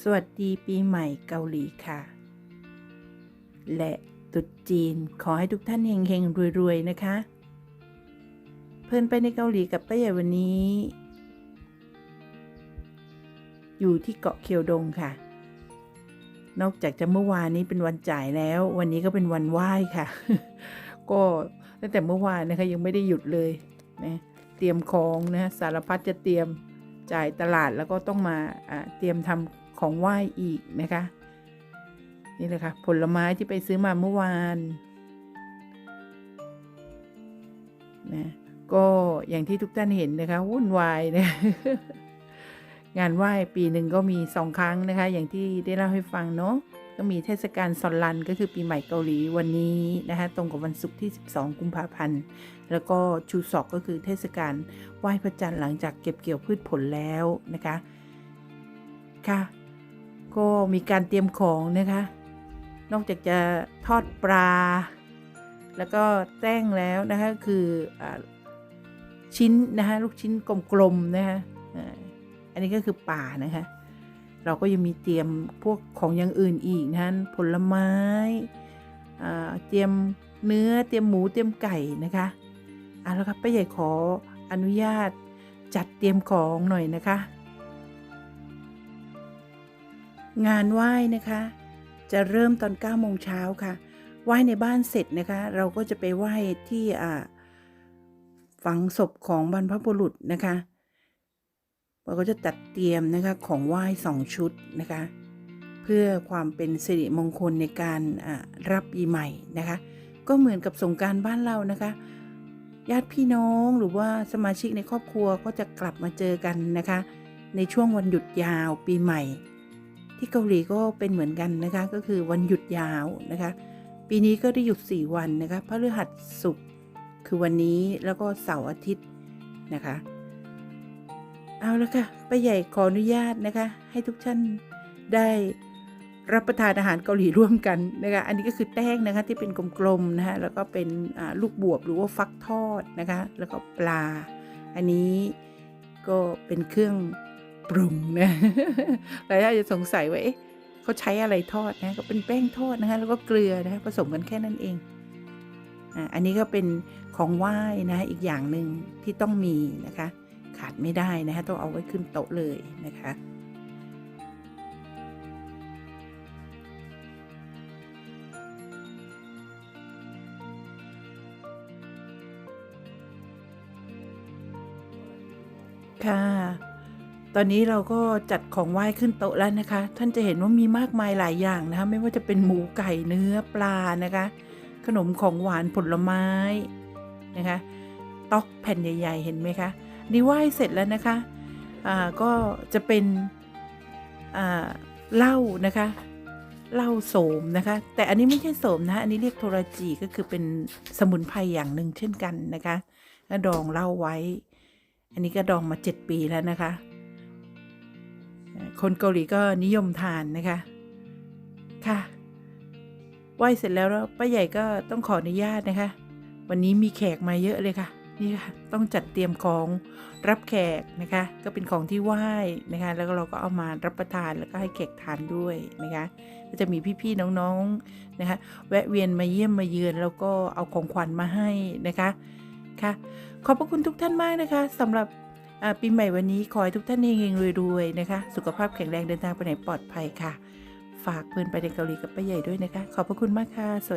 สวัสดีปีใหม่เกาหลีค่ะ และตรุษจีนขอให้ทุกท่านเฮงๆ รวย ๆ นะคะ เพื่นไปในเกาหลีกับป้าใหญ่วันนี้ อยู่ที่เกาะเคียวดงค่ะ นอกจากจะเมื่อวานนี้เป็นวันจ่ายแล้ว วันนี้ก็เป็นวันไหว้ค่ะ ก็ตั้งแต่เมื่อวานนะคะยังไม่ได้หยุดเลยนะเตรียมของนะสารพัดจะเตรียม จ่ายตลาดแล้วก็ต้องมาเตรียมทำของไหว้อีกนะคะ นี่เลยค่ะผลไม้ที่ไปซื้อมาเมื่อวานนะก็อย่างที่ทุกท่านเห็นนะคะวุ่นวายนะงานไหว้ปีหนึ่งก็มีสองครั้งนะคะ อย่างที่ได้เล่าให้ฟังเนาะ ก็มีเทศกาลซอนลันก็คือปีใหม่เกาหลีวันนี้นะคะตรงกับวันศุกร์ที่ 12 กุมภาพันธ์ แล้วก็ชูซอกก็คือเทศกาลไหว้พระจันทร์หลังจากเก็บเกี่ยวพืชผลแล้วนะคะค่ะก็มีการเตรียมของนะคะ นอกจากจะทอดปลา แล้วก็แต้งแล้วนะคะคืออชิ้นนะคะลูกชิ้นกลมๆนะคะอันนี้ก็คือป่านะคะ เราก็ยังมีเตรียมพวกของอย่างอื่นอีกนะผลไม้เตรียมเนื้อเตรียมหมูเตรียมไก่นะคะอะแล้วครับป้าใหญ่ขออนุญาตจัดเตรียมของหน่อยนะคะ งานไหว้นะคะ จะเริ่มตอน9โมงเช้าค่ะ ไหว้ในบ้านเสร็จนะคะ เราก็จะไปไหว้ที่ฝังศพของบรรพบุรุษนะคะ เราก็จะจัดเตรียมนะคะของไหว้สองชุดนะคะ เพื่อความเป็นสิริมงคลในการรับปีใหม่นะคะ ก็เหมือนกับสงการบ้านเรานะคะ ญาติพี่น้องหรือว่าสมาชิกในครอบครัวก็จะกลับมาเจอกันนะคะ ในช่วงวันหยุดยาวปีใหม่ ที่เกาหลีก็เป็นเหมือนกันนะคะ ก็คือวันหยุดยาวนะคะ ปีนี้ก็ได้หยุด 4 วันนะคะพฤหัสศุกร์คือวันนี้แล้วก็เสาร์อาทิตย์นะคะ เอาละค่ะป้าใหญ่ขออนุญาตนะคะ ให้ทุกท่านได้รับประทานอาหารเกาหลีร่วมกันนะคะ อันนี้ก็คือแป้งนะคะที่เป็นกลมๆนะคะแล้วก็เป็นลูกบวบหรือว่าฟักทอดนะคะ แล้วก็ปลา อันนี้ก็เป็นเครื่องปรุงนะหลายท่านจะสงสัยว่าเอ๊ะเขาใช้อะไรทอดนะ ก็เป็นแป้งทอดนะคะ แล้วก็เกลือนะคะผสมกันแค่นั้นเอง อันนี้ก็เป็นของไหว้นะอีกอย่างหนึ่งที่ต้องมีนะคะ ขาดไม่ได้นะคะต้องเอาไว้ขึ้นโต๊ะเลยนะคะค่ะ ตอนนี้เราก็จัดของไหว้ขึ้นโต๊ะแล้วนะคะ ท่านจะเห็นว่ามีมากมายหลายอย่างนะคะ ไม่ว่าจะเป็นหมูไก่เนื้อปลานะคะ ขนมของหวานผลไม้นะคะ ต๊อกแผ่นใหญ่ ๆ เห็นไหมคะ นี่ไหว้เสร็จแล้วนะคะอ่าก็จะเป็นอ่าเหล้านะคะเหล้าโสมนะคะ แต่อันนี้ไม่ใช่โสมนะะอันนี้เรียกโทรจีก็คือเป็นสมุนไพรอย่างหนึ่งเช่นกันนะคะแล้วดองเหล้าไว้ อันนี้ก็ดองมาเจ็ดปีแล้วนะคะ คนเกาหลีก็นิยมทานนะคะค่ะไหว้เสร็จแล้วแล้วป้าใหญ่ก็ต้องขออนุญาตนะคะ วันนี้มีแขกมาเยอะเลยค่ะ นี่ค่ะ ต้องจัดเตรียมของรับแขกนะคะ ก็เป็นของที่ไหว้นะคะ แล้วก็เราก็เอามารับประทานแล้วก็ให้แขกทานด้วยนะคะ ก็จะมีพี่ๆน้องๆนะคะ แวะเวียนมาเยี่ยมมาเยือน แล้วก็เอาของขวัญมาให้นะคะค่ะขอบพระคุณทุกท่านมากนะคะสำหรับปีใหม่วันนี้ขอให้ทุกท่านเฮงๆรวยๆนะคะ สุขภาพแข็งแรงเดินทางไปไหนปลอดภัยค่ะ ฝากเพื่อนไปในเกาหลีกับป้าใหญ่ด้วยนะคะ ขอบพระคุณมากค่ะสวัสดี